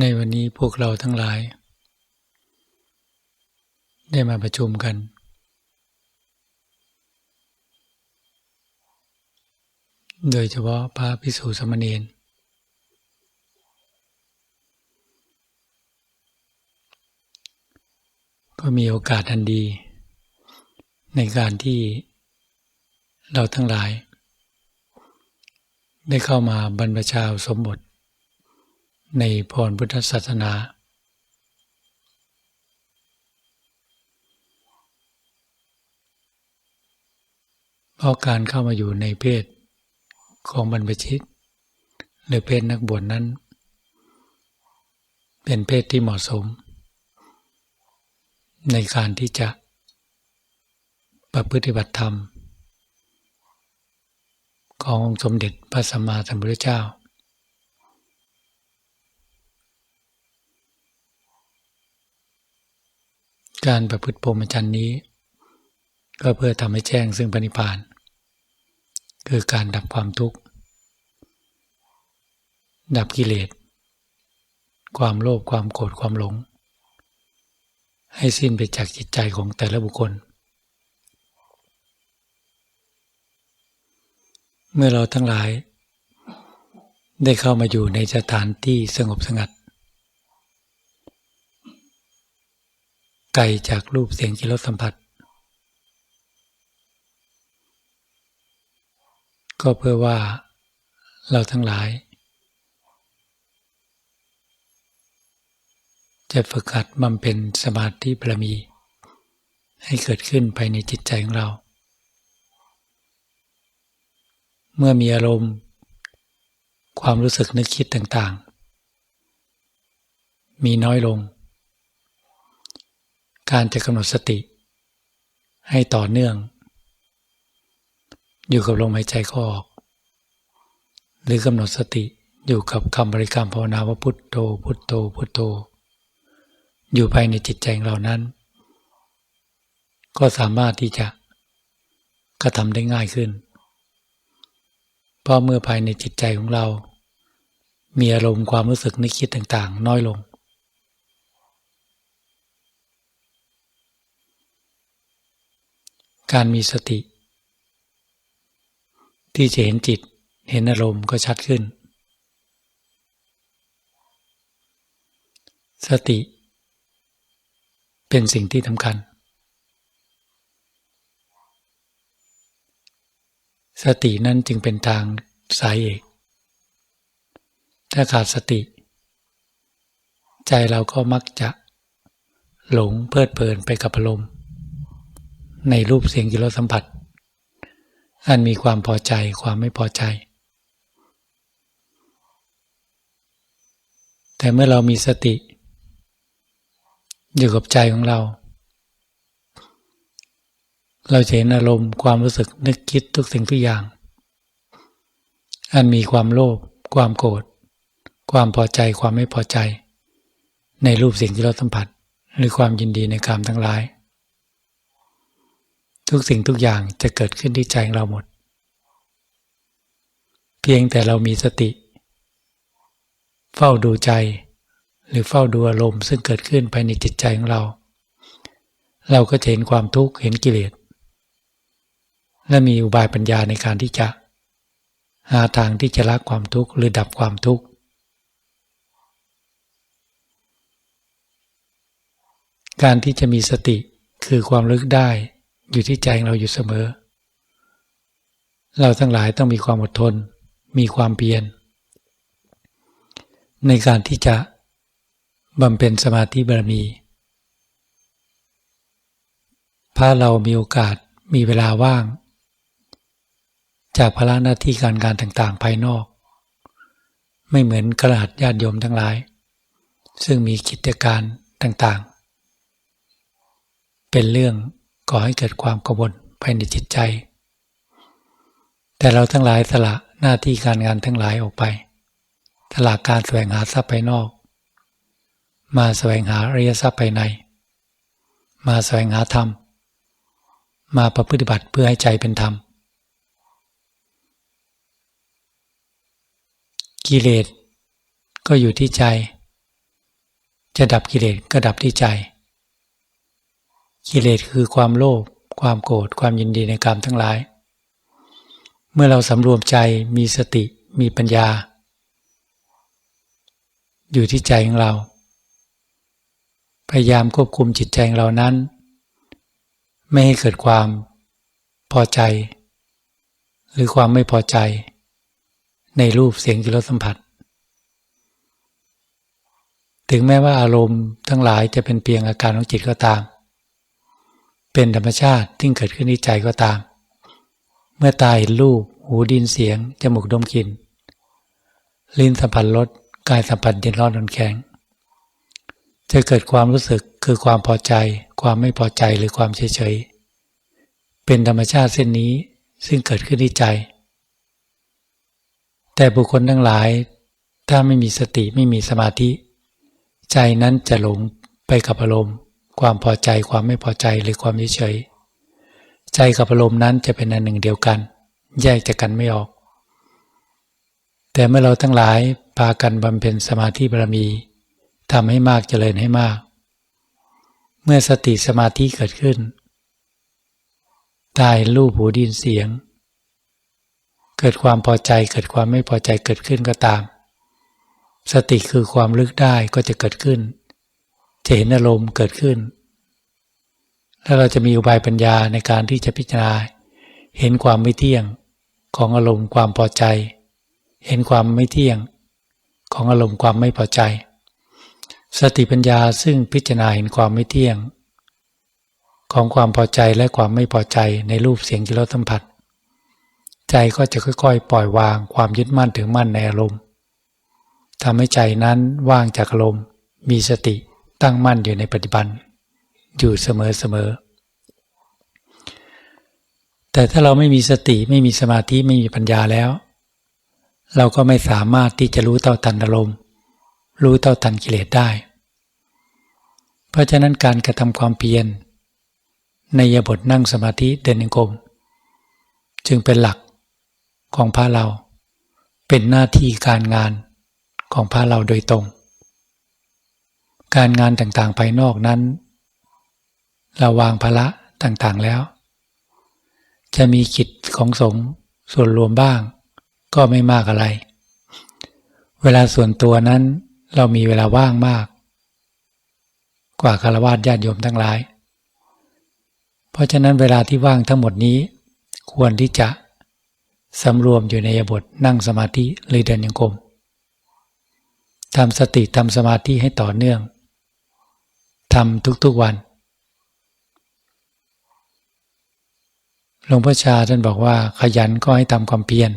ในวันนี้พวกเราทั้งหลาย ได้มาประชุมกัน โดยเฉพาะพระพิสุสามเณรก็มีโอกาสทันดี ในการที่เราทั้งหลาย ได้เข้ามาบรรพชาสมบท ในพรพุทธศาสนา เพราะการเข้ามาอยู่ในเพศของบรรพชิต หรือเพศนักบวชนั้น เป็นเพศที่เหมาะสม ในการที่จะประพฤติบัติธรรม ขององค์สมเด็จพระสัมมาสัมพุทธเจ้า การประพฤติพรหมจรรย์นี้ ก็เพื่อทำให้แจ้งซึ่งปณิพาน คือการดับความทุกข์ ดับกิเลส ความโลภความโกรธความหลง ให้สิ้นไปจากจิตใจของแต่ละบุคคล เมื่อเราทั้งหลายได้เข้ามาอยู่ในสถานที่สงบสงัด ไกลจากรูปเสียงกิรสสัมผัส ก็เพื่อว่าเราทั้งหลาย จะฝึกหัดบำเพ็ญสมาธิบารมี ให้เกิดขึ้นภายในจิตใจของเรา เมื่อมีอารมณ์ ความรู้สึกนึกคิดต่างๆ มีน้อยลง การจะกำหนดสติ ให้ต่อเนื่อง อยู่กับลมหายใจเข้าออก หรือกำหนดสติอยู่กับคำบริกรรมภาวนาว่าพุทโธพุทโธพุทโธ อยู่ภายในจิตใจของเรานั้น ก็สามารถที่จะกระทำได้ง่ายขึ้น เพราะเมื่อภายในจิตใจของเรา มีอารมณ์ความรู้สึกนึกคิดต่าง ๆ น้อยลง การมีสติ ที่จะเห็นจิตเห็นอารมณ์ก็ชัดขึ้น สติ เป็นสิ่งที่สำคัญ สตินั่นจึงเป็นทางสายเอกถ้าขาดสติ ใจเราก็มักจะหลงเพลิดเพลินไปกับอารมณ์ ในรูปเสียงกิรสสัมผัส อันมีความพอใจความไม่พอใจ แต่เมื่อเรามีสติ อยู่กับใจของเรา เราจะเห็นอารมณ์ความรู้สึกนึกคิดทุกสิ่งทุกอย่าง อันมีความโลภความโกรธความพอใจความไม่พอใจ ในรูปสิ่งที่เราสัมผัส หรือความยินดีในกามทั้งหลาย ทุกสิ่งทุกอย่างจะเกิดขึ้นที่ใจของเราหมด เพียงแต่เรามีสติ เฝ้าดูใจ หรือเฝ้าดูอารมณ์ซึ่งเกิดขึ้นภายในจิตใจของเรา เราก็จะเห็นความทุกข์เห็นกิเลสและมีอุบายปัญญาในการที่จะหาทางที่จะละความทุกข์หรือดับความทุกข์การที่จะมีสติคือความลึกได้ อยู่ที่ใจของเราอยู่เสมอ เราทั้งหลายต้องมีความอดทน มีความเพียรในการที่จะบำเพ็ญสมาธิบารมี ถ้าเรามีโอกาสมีเวลาว่าง จากภาระหน้าที่การงานต่างๆ ภายนอก ไม่เหมือนกระหัดญาติโยมทั้งหลาย ซึ่งมีกิจการต่างๆ เป็นเรื่อง ก่อให้เกิดความกังวลภายในจิตใจ แต่เราทั้งหลายสละหน้าที่การงานทั้งหลายออกไปสละการแสวงหาทรัพย์ภายนอก มาแสวงหาอริยทรัพย์ภายใน มาแสวงหาธรรม มาประพฤติบัติเพื่อให้ใจเป็นธรรม กิเลสก็อยู่ที่ใจ จะดับกิเลสก็ดับที่ใจ กิเลสคือความโลภความโกรธความยินดีในกรรมทั้งหลาย เมื่อเราสำรวมใจมีสติมีปัญญา อยู่ที่ใจของเรา พยายามควบคุมจิตใจของเรานั้น ไม่ให้เกิดความพอใจ หรือความไม่พอใจ ในรูปเสียงกิรสสัมผัส ถึงแม้ว่าอารมณ์ทั้งหลายจะเป็นเพียงอาการของจิตก็ตาม เป็นธรรมชาติที่เกิดขึ้นในใจก็ตาม เมื่อตาเห็นรูป หูดินเสียง จมูกดมกลิ่น ลิ้นสัมผัสรส กายสัมผัสเย็นร้อนนอนแข็ง จะเกิดความรู้สึกคือความพอใจ ความไม่พอใจหรือความเฉยเฉย เป็นธรรมชาติเส้นนี้ซึ่งเกิดขึ้นที่ใจ แต่บุคคลทั้งหลาย ถ้าไม่มีสติไม่มีสมาธิ ใจนั้นจะหลงไปกับอารมณ์ ความพอใจความไม่พอใจหรือความเฉยใจกับอารมณ์นั้นจะเป็นอันหนึ่งเดียวกัน แยกจากกันไม่ออก แต่เมื่อเราทั้งหลายพากันบำเพ็ญสมาธิบารมีทำให้มากเจริญให้มาก เมื่อสติสมาธิเกิดขึ้นตายรูปหูดินเสียง เกิดความพอใจเกิดความไม่พอใจเกิดขึ้นก็ตาม สติคือความลึกได้ก็จะเกิดขึ้น จะเห็นอารมณ์เกิดขึ้น แล้วเราจะมีอุบายปัญญาในการที่จะพิจารณา เห็นความไม่เที่ยงของอารมณ์ความพอใจ เห็นความไม่เที่ยงของอารมณ์ความไม่พอใจ สติปัญญาซึ่งพิจารณาเห็นความไม่เที่ยง ของความพอใจและความไม่พอใจในรูปเสียงที่เราสัมผัส ใจก็จะค่อยๆ ปล่อยวางความยึดมั่นถือมั่นในอารมณ์ทำให้ใจนั้นว่างจากอารมณ์มีสติ ตั้งมั่นอยู่ในปัจจุบัน อยู่เสมอๆแต่ถ้าเราไม่มีสติไม่มีสมาธิไม่มีปัญญาแล้ว เราก็ไม่สามารถที่จะรู้เท่าทันอารมณ์ รู้เท่าทันกิเลสได้ เพราะฉะนั้นการกระทำความเพียรในยบทนั่งสมาธิเดินยังกรมจึงเป็นหลักของพระเรา เป็นหน้าที่การงานของพระเราโดยตรง การงานต่างๆภายนอกนั้น เราวางภาระต่างๆแล้ว จะมีกิจของสงฆ์ส่วนรวมบ้าง ก็ไม่มากอะไร เวลาส่วนตัวนั้นเรามีเวลาว่างมาก กว่าคารวะญาติโยมทั้งหลาย เพราะฉะนั้นเวลาที่ว่างทั้งหมดนี้ ควรที่จะสำรวมอยู่ในบทนั่งสมาธิหรือเดินยังกรมทำสติทำสมาธิให้ต่อเนื่อง ทำทุกๆวัน หลวงพ่อชาท่านบอกว่า ขยันก็ให้ทำความเพียร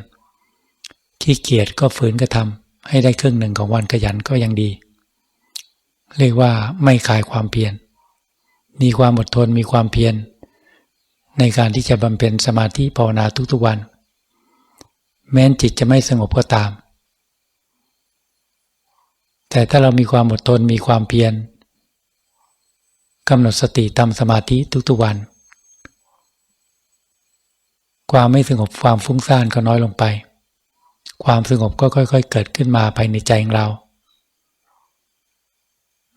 ขี้เกียจก็ฝืนกระทำให้ได้ครึ่งหนึ่งของวันขยันก็ยังดี เรียกว่าไม่ขายความเพียร มีความอดทนมีความเพียร ในการที่จะบำเพ็ญสมาธิภาวนาทุกๆวัน แม้นจิตจะไม่สงบก็ตามแต่ถ้าเรามีความอดทนมีความเพียร กำหนดสติทำสมาธิทุกๆวัน ความไม่สงบความฟุ้งซ่านก็น้อยลงไป ความสงบก็ค่อย ๆ เกิดขึ้นมาภายในใจของเรา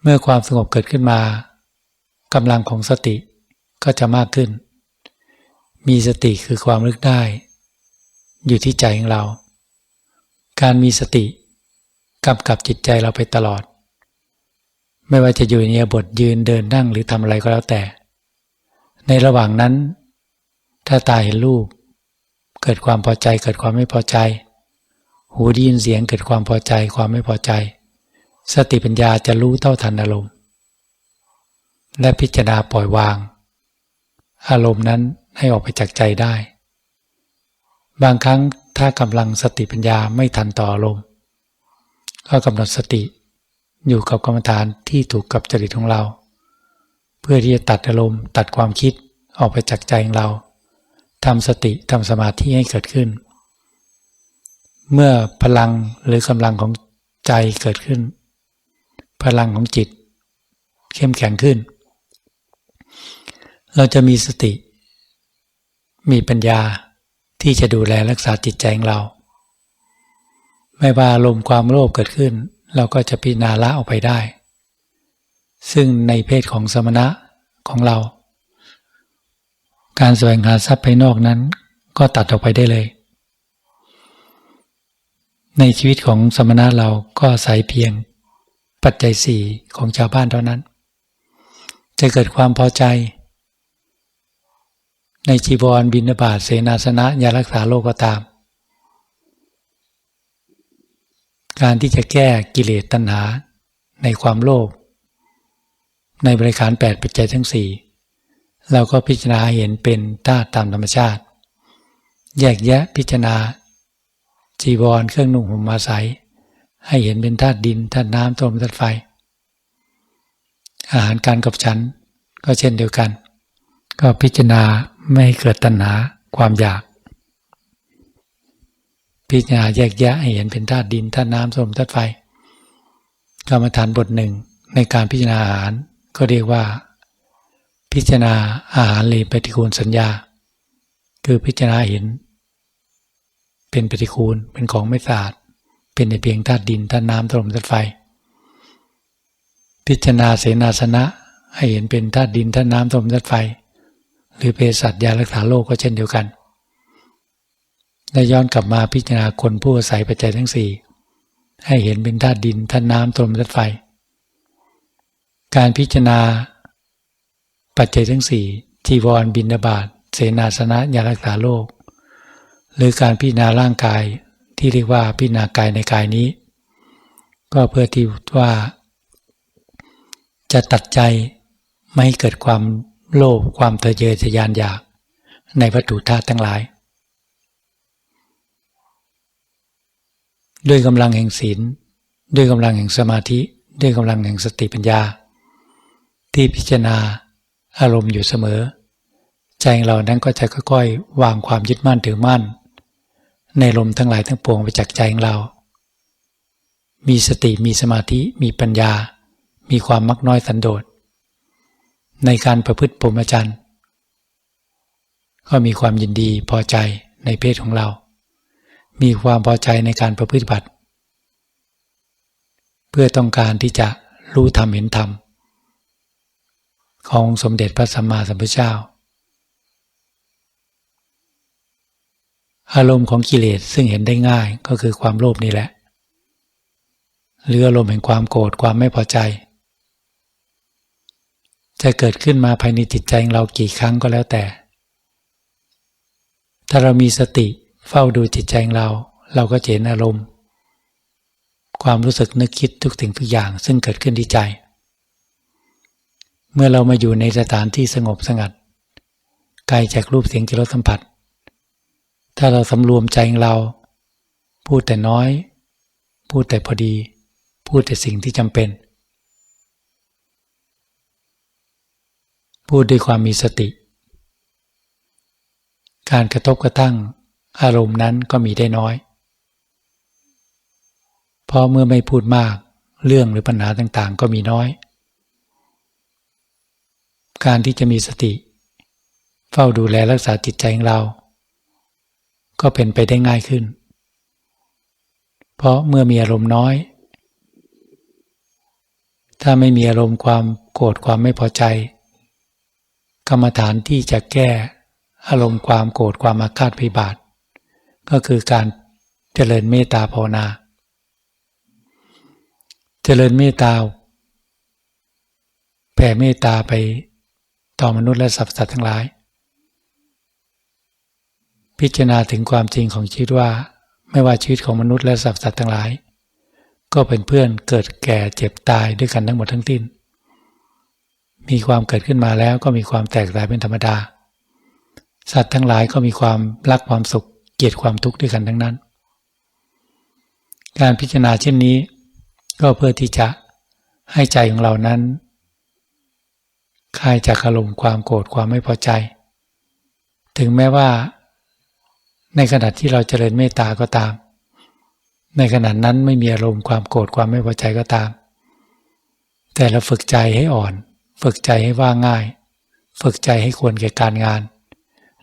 เมื่อความสงบเกิดขึ้นมากำลังของสติก็จะมากขึ้น มีสติคือความลึกได้ อยู่ที่ใจของเรา การมีสติกำกับจิตใจเราไปตลอด ไม่ว่าจะอยู่ในบทยืนเดินนั่งหรือทำอะไรก็แล้วแต่ ในระหว่างนั้น ถ้าตาเห็นรูป เกิดความพอใจ เกิดความไม่พอใจ หูได้ยินเสียงเกิดความพอใจ ความไม่พอใจ สติปัญญาจะรู้เท่าทันอารมณ์ และพิจารณาปล่อยวาง อารมณ์นั้นให้ออกไปจากใจได้ บางครั้งถ้ากำลังสติปัญญาไม่ทันต่ออารมณ์ก็กำหนดสติ อยู่กับกรรมฐานที่ถูกกับจริตของเรา เพื่อที่จะตัดอารมณ์ตัดความคิดออกไปจากใจของเราทำสติทำสมาธิให้เกิดขึ้น เมื่อพลังหรือกำลังของใจเกิดขึ้น พลังของจิต เข้มแข็งขึ้น เราจะมีสติ มีปัญญาที่จะดูแลรักษาจิตใจของเรา ไม่ว่าลมความโลภเกิดขึ้น เราก็จะพิจารณาละออกไปได้ ซึ่งในเพศของสมณะของเรา การแสวงหาทรัพย์ภายนอกนั้น ก็ตัดออกไปได้เลย ในชีวิตของสมณะเราก็อาศัยเพียง ปัจจัยสี่ของชาวบ้านเท่านั้น จะเกิดความพอใจ ในจีบอลบินบาตเสนาสนะยารักษาโรคก็ตาม การที่จะแก้กิเลสตัณหาในความโลภในบริการแปดปัจจัยทั้งสี่เราก็พิจารณาเห็นเป็นธาตุตามธรรมชาติ แยกแยะพิจารณา จีวรเครื่องนุ่งห่มมาใสให้เห็นเป็นธาตุดินธาตุน้ำต้มธาตุไฟ อาหารการกับฉันก็เช่นเดียวกัน ก็พิจารณาไม่เกิดตัณหาความอยาก พิจารณาแยกแยะให้เห็นเป็นธาตุดินธาตุน้ำต้มธาตุไฟกรรมฐานบทหนึ่งในการพิจารณาอาหาร ก็เรียกว่า พิจารณาอาหารเลยปฏิคูลสัญญา คือพิจารณาเห็น เป็นปฏิคูลเป็นของไม่สะอาดเป็นในเพียงธาตุดินธาตุน้ำธาตุลมธาตุไฟ พิจารณาเสนาสนะให้เห็นเป็นธาตุดินธาตุน้ำธาตุลมธาตุไฟ หรือเภสัชยารักษาโรคก็เช่นเดียวกัน และย้อนกลับมาพิจารณาคนผู้อาศัยปัจจัยทั้งสี่ให้เห็นเป็นธาตุดินธาตุน้ำธาตุลมธาตุไฟ การพิจารณา ปัจจัยทั้งสี่จีวรบินบาตเสนาสนะยารักษาโรคหรือการพิจารณาร่างกายที่เรียกว่าพิจารณากายในกายนี้ ก็เพื่อที่ว่า จะตัดใจไม่ให้เกิดความโลภความทะเยอทะยานอยากในวัตถุธาตุทั้งหลาย ด้วยกำลังแห่งศีล ด้วยกำลังแห่งสมาธิ ด้วยกำลังแห่งสติปัญญา ที่พิจารณาอารมณ์อยู่เสมอ ใจเรานั้นก็จะค่อยๆ วางความยึดมั่นถือมั่น ในลมทั้งหลายทั้งปวงไปจากใจของเรา มีสติมีสมาธิมีปัญญา มีความมักน้อยสันโดษในการประพฤติปรมจันทร์ก็มีความยินดีพอใจในเพศของเรา มีความพอใจในการประพฤติบัติ เพื่อต้องการที่จะรู้ธรรมเห็นธรรม ของสมเด็จพระสัมมาสัมพุทธเจ้า อารมณ์ของกิเลสซึ่งเห็นได้ง่ายก็คือความโลภนี่แหละหรืออารมณ์แห่งความโกรธความไม่พอใจ จะเกิดขึ้นมาภายในจิตใจของเรากี่ครั้งก็แล้วแต่ ถ้าเรามีสติ เฝ้าดูจิตใจของเรา เราก็เห็นอารมณ์ ความรู้สึกนึกคิดทุกสิ่งทุกอย่าง ซึ่งเกิดขึ้นที่ใจ เมื่อเรามาอยู่ในสถานที่สงบสงัดไกลจากรูปเสียงกิรสสัมผัส ถ้าเราสำรวมใจของเรา พูดแต่น้อย พูดแต่พอดี พูดแต่สิ่งที่จำเป็น พูดด้วยความมีสติ การกระทบกระทั่ง อารมณ์นั้นก็มีได้น้อย เพราะเมื่อไม่พูดมากเรื่องหรือปัญหาต่างๆ ก็มีน้อย การที่จะมีสติ เฝ้าดูแลรักษาจิตใจของเรา ก็เป็นไปได้ง่ายขึ้น เพราะเมื่อมีอารมณ์น้อย ถ้าไม่มีอารมณ์ความโกรธความไม่พอใจ กรรมฐานที่จะแก้อารมณ์ความโกรธความอาฆาตพยาบาท ก็คือการเจริญเมตตาภาวนา เจริญเมตตาแผ่เมตตาไปต่อมนุษย์และสรรพสัตว์ทั้งหลาย พิจารณาถึงความจริงของชีวิตว่า ไม่ว่าชีวิตของมนุษย์และสัตว์สัตว์ทั้งหลาย ก็เป็นเพื่อนเกิดแก่เจ็บตายด้วยกันทั้งหมดทั้งสิ้น มีความเกิดขึ้นมาแล้วก็มีความแตกตายเป็นธรรมดา สัตว์ทั้งหลายก็มีความรักความสุข เกลียดความทุกข์ด้วยกันทั้งนั้น การพิจารณาเช่นนี้ ก็เพื่อที่จะให้ใจของเรานั้นคลายจากอารมณ์ความโกรธความไม่พอใจ ถึงแม้ว่า ในขณะที่เราเจริญเมตตาก็ตาม ในขณะนั้นไม่มีอารมณ์ความโกรธความไม่พอใจก็ตาม แต่เราฝึกใจให้อ่อน ฝึกใจให้ว่าง่าย ฝึกใจให้ควรแก่การงาน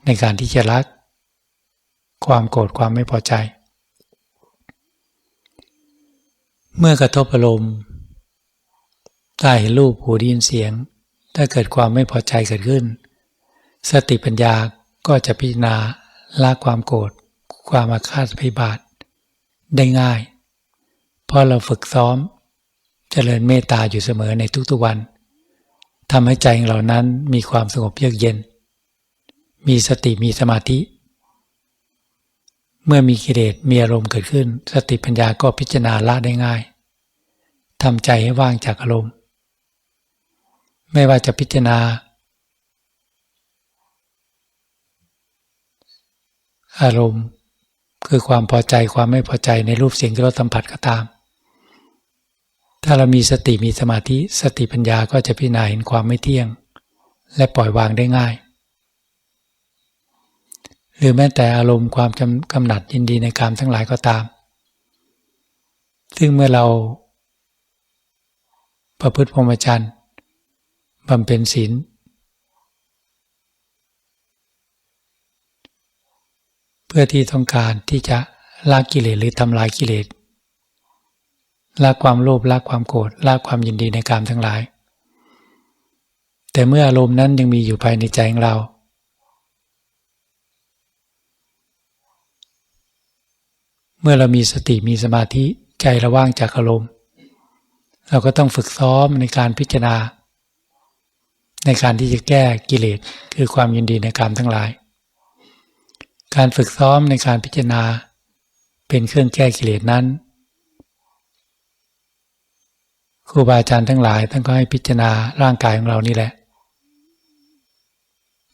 ในการที่จะรัก ความโกรธความไม่พอใจ เมื่อกระทบอารมณ์ตาเห็นรูปหูได้ยินเสียง ถ้าเกิดความไม่พอใจเกิดขึ้น สติปัญญาก็จะพิจารณาละความโกรธความอาฆาตพยบาทได้ง่ายเพราะเราฝึกซ้อมเจริญเมตตาอยู่เสมอในทุกๆวันทำให้ใจของเรานั้นมีความสงบเยือกเย็น มีสติมีสมาธิ เมื่อมีกิเลสมีอารมณ์เกิดขึ้น สติปัญญาก็พิจารณาละได้ง่ายทำใจให้ว่างจากอารมณ์ ไม่ว่าจะพิจารณา อารมณ์คือความพอใจความไม่พอใจในรูปเสียงที่เราสัมผัสก็ตาม ถ้าเรามีสติมีสมาธิสติปัญญาก็จะพิจารณาเห็นความไม่เที่ยง และปล่อยวางได้ง่าย หรือแม้แต่อารมณ์ความกำหนัดยินดีในการทั้งหลายก็ตาม ซึ่งเมื่อเราประพฤติพรหมจรรย์บำเพ็ญศีลเพื่อที่ต้องการที่จะละกิเลสหรือทำลายกิเลสละความโลภละความโกรธละความยินดีในกามทั้งหลาย แต่เมื่ออารมณ์นั้นยังมีอยู่ภายในใจของเรา เมื่อเรามีสติมีสมาธิใจระว่างจากอารมณ์ เราก็ต้องฝึกซ้อมในการพิจารณา ในการที่จะแก้กิเลสคือความยินดีในกามทั้งหลาย การฝึกซ้อมในการพิจารณา เป็นเครื่องแก้กิเลสนั้นครูบาอาจารย์ทั้งหลายท่านก็ให้พิจารณาร่างกายของเรานี่แหละ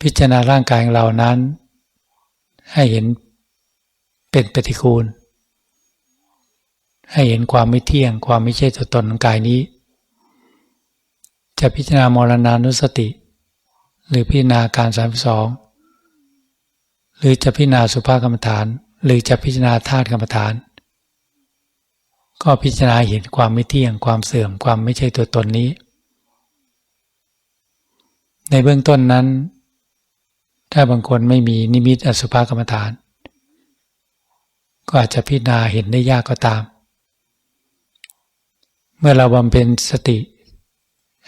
พิจารณาร่างกายของเรานั้น ให้เห็นเป็นปฏิคูล ให้เห็นความไม่เที่ยง ความไม่ใช่ตัวตนของกายนี้ จะพิจารณามรณานุสติ หรือพิจารณาการสามสองหรือจะพิจารณาสุภาพกรรมฐาน หรือจะพิจารณาธาตุกรรมฐาน ก็พิจารณาเห็นความไม่เที่ยง ความเสื่อมความไม่ใช่ตัวตนนี้ ในเบื้องต้นนั้น ถ้าบางคนไม่มีนิมิตอสุภากรรมฐาน ก็อาจจะพิจารณาเห็นได้ยากก็ตาม เมื่อเราบำเพ็ญสติ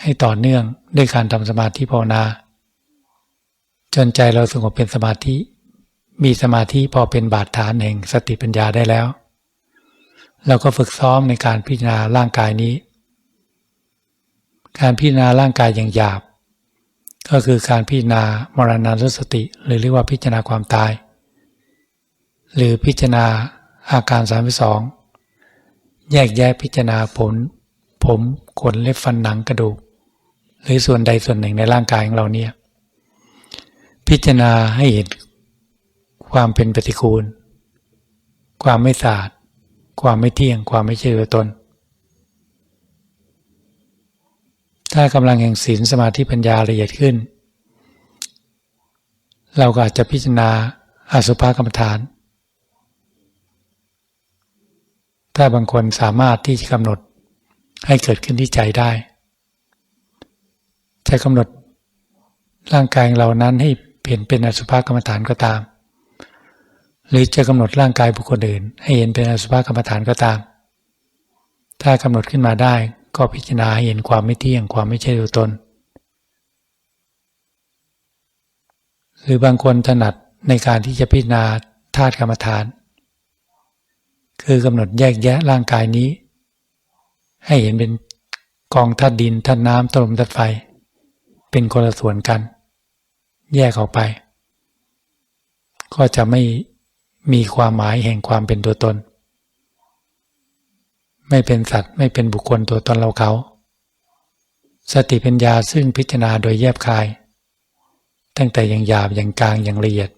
ให้ต่อเนื่องด้วยการทำสมาธิภาวนา จนใจเราสงบเป็นสมาธิ มีสมาธิพอเป็นบาดฐานแห่งสติปัญญาได้แล้ว เราก็ฝึกซ้อมในการพิจารณาร่างกายนี้ การพิจารณาร่างกายอย่างหยาบ ก็คือการพิจารณามรณานุสติ หรือเรียกว่าพิจารณาความตาย หรือพิจารณาอาการสามสองแยกแยะพิจารณาผล ผมขนเล็บฟันหนังกระดูก หรือส่วนใดส่วนหนึ่งในร่างกายของเราเนี่ย พิจารณาให้เห็นความเป็นปฏิคูล ความไม่สะอาด ความไม่เที่ยง ความไม่เชื่อตน ถ้ากำลังแห่งศีลสมาธิปัญญาละเอียดขึ้น เราก็อาจจะพิจารณาอสุภกรรมฐาน ถ้าบางคนสามารถที่จะกำหนด ให้เกิดขึ้นที่ใจได้ จะกำหนดร่างกายเรานั้นให้เปลี่ยนเป็นอสุภกรรมฐานก็ตาม หรือจะกำหนดร่างกายบุคคลอื่น ให้เห็นเป็นอสุภกรรมฐานก็ตาม ถ้ากำหนดขึ้นมาได้ก็พิจารณาเห็นความไม่เที่ยงความไม่ใช่ตัวตน หรือบางคนถนัดในการที่จะพิจารณาธาตุกรรมฐาน คือกำหนดแยกแยะร่างกายนี้ ให้เห็นเป็นกองธาตุดินธาตุน้ำธาตุลมธาตุไฟ เป็นคนละส่วนกัน แยกออกไป ก็จะไม่มีความหมายแห่งความเป็นตัวตน ไม่เป็นสัตว์ไม่เป็นบุคคลตัวตนเราเขา สติปัญญาซึ่งพิจารณาโดยแยบคาย ตั้งแต่อย่างหยาบอย่างกลางอย่างละเอียด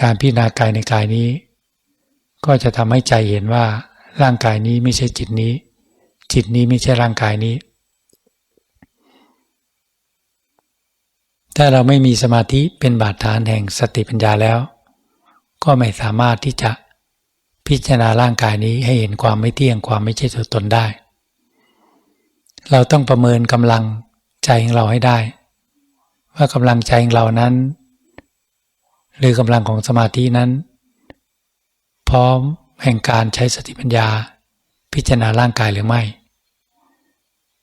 การพิจารณากายในกายนี้ ก็จะทำให้ใจเห็นว่า ร่างกายนี้ไม่ใช่จิตนี้ จิตนี้ไม่ใช่ร่างกายนี้ ถ้าเราไม่มีสมาธิเป็นบาดฐานแห่งสติปัญญาแล้ว ก็ไม่สามารถที่จะพิจารณาร่างกายนี้ให้เห็นความไม่เที่ยงความไม่ใช่ตัวตนได้ เราต้องประเมินกำลังใจของเราให้ได้ ว่ากำลังใจของเรานั้น หรือกำลังของสมาธินั้น พร้อม แห่งการใช้สติปัญญา พิจารณาร่างกายหรือไม่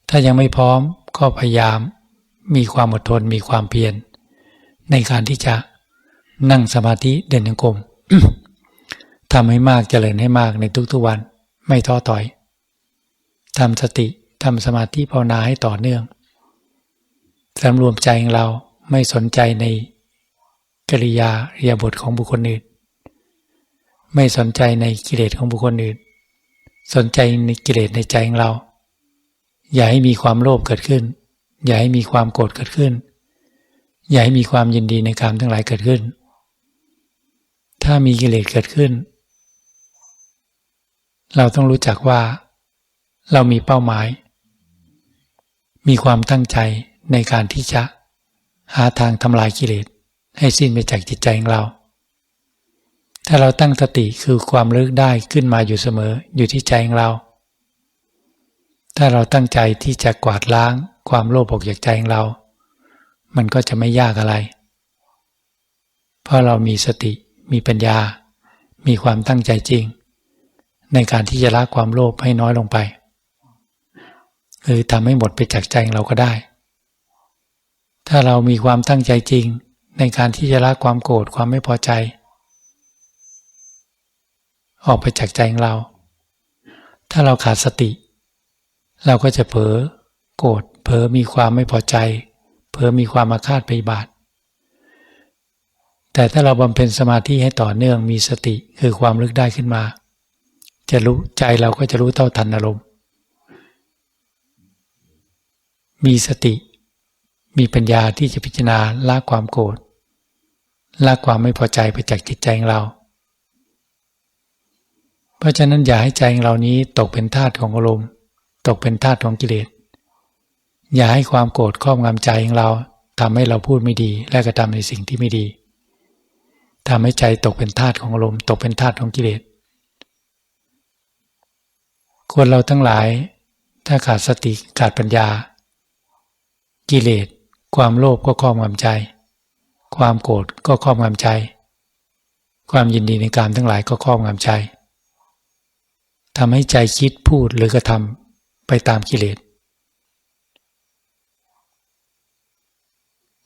ถ้ายังไม่พร้อมก็พยายามมีความอดทนมีความเพียรในการที่จะนั่งสมาธิเดินยังกรมทำให้มากเจริญให้มากในทุกๆวัน ไม่ท้อถอยทำสติทำสมาธิภาวนาให้ต่อเนื่องสำรวมใจของเราไม่สนใจในกิริยาเรียบทของบุคคลอื่น ไม่สนใจในกิเลสของบุคคลอื่น สนใจในกิเลสในใจของเรา อย่าให้มีความโลภเกิดขึ้น อย่าให้มีความโกรธเกิดขึ้น อย่าให้มีความยินดีในกามทั้งหลายเกิดขึ้น ถ้ามีกิเลสเกิดขึ้น เราต้องรู้จักว่า เรามีเป้าหมาย มีความตั้งใจในการที่จะหาทางทำลายกิเลสให้สิ้นไปจากจิตใจของเรา ถ้าเราตั้งสติคือความลิกได้ขึ้นมาอยู่เสมออยู่ที่ใจของเรา ถ้าเราตั้งใจที่จะกวาดล้างความโลภออกจากใจของเรา มันก็จะไม่ยากอะไร เพราะเรามีสติมีปัญญา มีความตั้งใจจริง ในการที่จะละความโลภให้น้อยลงไปหรือทำให้หมดไปจากใจของเราก็ได้ ถ้าเรามีความตั้งใจจริง ในการที่จะละความโกรธความไม่พอใจ ออกไปจากใจของเรา ถ้าเราขาดสติ เราก็จะเผลอโกรธเผลอมีความไม่พอใจ เผลอมีความมาคาดไปบาท แต่ถ้าเราบำเพ็ญสมาธิให้ต่อเนื่องมีสติคือความลึกได้ขึ้นมา จะรู้ใจเราก็จะรู้เท่าทันอารมณ์ มีสติ มีปัญญาที่จะพิจารณาละความโกรธละความไม่พอใจไปจากจิตใจของเรา เพราะฉะนั้นอย่าให้ใจของเรานี้ตกเป็นทาสของอารมณ์ตกเป็นทาสของกิเลส อย่าให้ความโกรธครอบงำใจของเราทำให้เราพูดไม่ดี และกระทำในสิ่งที่ไม่ดีทำให้ใจตกเป็นทาสของอารมณ์ตกเป็นทาสของกิเลสคนเราทั้งหลาย ถ้าขาดสติขาดปัญญา กิเลส ความโลภก็ครอบงำใจ ความโกรธก็ครอบงำใจ ความยินดีในการทั้งหลายก็ครอบงำใจ ทำให้ใจคิดพูดหรือกระทำไปตามกิเลส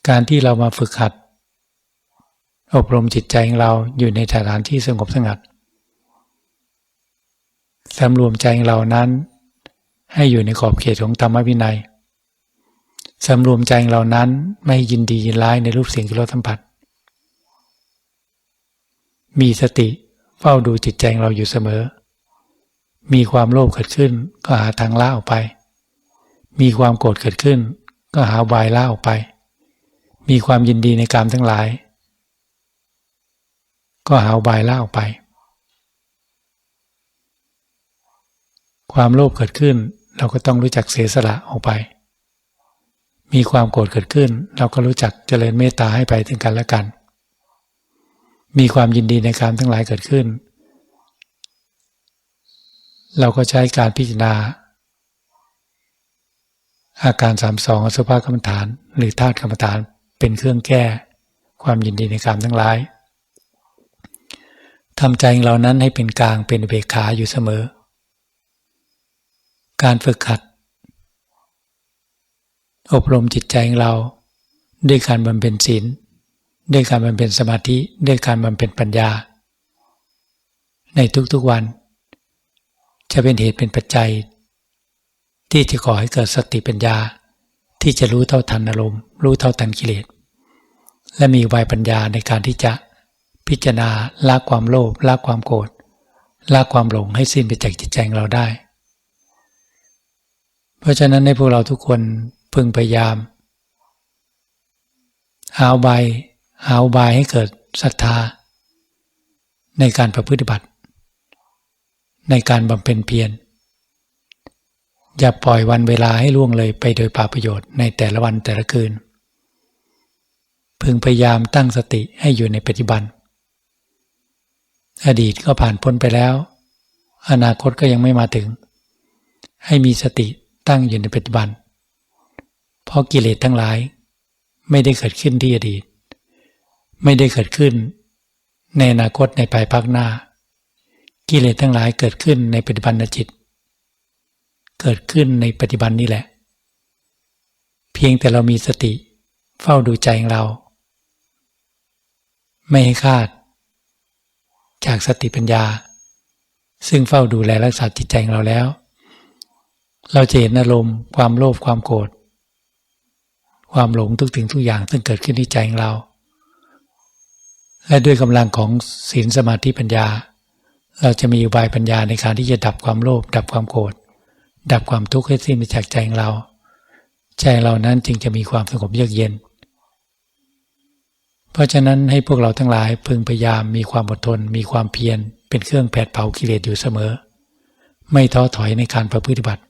การที่เรามาฝึกหัด อบรมจิตใจของเราอยู่ในสถานที่สงบสงัดสำรวมใจของเรานั้น ให้อยู่ในขอบเขตของธรรมวินัยสำรวมใจของเรานั้นไม่ยินดียินร้ายในรูปเสียงที่เราสัมผัส มีสติเฝ้าดูจิตใจของเราอยู่เสมอ มีความโลภเกิดขึ้น ก็หาทางละออกไป มีความโกรธเกิดขึ้น ก็หาวายละออกไป มีความยินดีในกามทั้งหลาย ก็หาวายละออกไป ความโลภเกิดขึ้น เราก็ต้องรู้จักเสียสละออกไป มีความโกรธเกิดขึ้น เราก็รู้จักเจริญเมตตาให้ไปถึงกันและกัน มีความยินดีในการทั้งหลายเกิดขึ้น เราก็ใช้การพิจารณา อาการสามสองสุภาพกรรมฐาน หรือธาตุกรรมฐานเป็นเครื่องแก้ ความยินดีในการทั้งหลายทำใจเรานั้นให้เป็นกลางเป็นเบกขาอยู่เสมอ การฝึกขัด อบรมจิตใจของเรา ด้วยการบำเพ็ญศีลด้วยการบำเพ็ญสมาธิ ด้วยการบำเพ็ญปัญญา ในทุกๆวัน จะเป็นเหตุเป็นปัจจัย ที่จะก่อให้เกิดสติปัญญา ที่จะรู้เท่าทันอารมณ์ รู้เท่าทันกิเลสและมีวัยปัญญาในการที่จะพิจารณาละความโลภละความโกรธละความหลงให้สิ้นไปจากจิตใจของเราได้ เพราะฉะนั้นในพวกเราทุกคนพึงพยายาม หาบายหาบายให้เกิดศรัทธา ในการประพฤติบัติ ในการบำเพ็ญเพียรอย่าปล่อยวันเวลาให้ล่วงเลยไปโดยปาประโยชน์ในแต่ละวันแต่ละคืน พึงพยายามตั้งสติให้อยู่ในปัจจุบัน อดีตก็ผ่านพ้นไปแล้ว อนาคตก็ยังไม่มาถึง ให้มีสติตั้งอยู่ในปัจจุบัน เพราะกิเลสทั้งหลาย ไม่ได้เกิดขึ้นที่อดีต ไม่ได้เกิดขึ้น ในอนาคตในภายภาคหน้า กิเลสทั้งหลายเกิดขึ้นในปัจจุบันจิต เกิดขึ้นในปัจจุบันนี่แหละ เพียงแต่เรามีสติเฝ้าดูใจของเรา ไม่ให้คาด จากสติปัญญา ซึ่งเฝ้าดูแลรักษาจิตใจของเราแล้ว เราจะเห็นอารมณ์ความโลภความโกรธความหลงทุกถึงทุกอย่างซึ่งเกิดขึ้นในใจของเรา และด้วยกำลังของศีลสมาธิปัญญา เราจะมีอุบายปัญญาในการที่จะดับความโลภดับความโกรธดับความทุกข์ให้สิ้นไปจากใจของเรา ใจเรานั้นจึงจะมีความสงบเยือกเย็น เพราะฉะนั้นให้พวกเราทั้งหลายพึงพยายามมีความอดทน มีความเพียรเป็นเครื่องแผดเผากิเลสอยู่เสมอ ไม่ท้อถอยในการประพฤติบัติ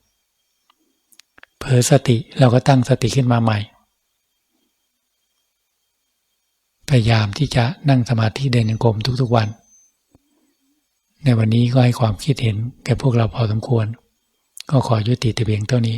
เผลอสติเราก็ตั้งสติขึ้นมาใหม่ พยายามที่จะนั่งสมาธิเดินยังกรมทุกๆวัน ในวันนี้ก็ให้ความคิดเห็นแก่พวกเราพอสมควร ก็ขอยุติแต่เพียงเท่านี้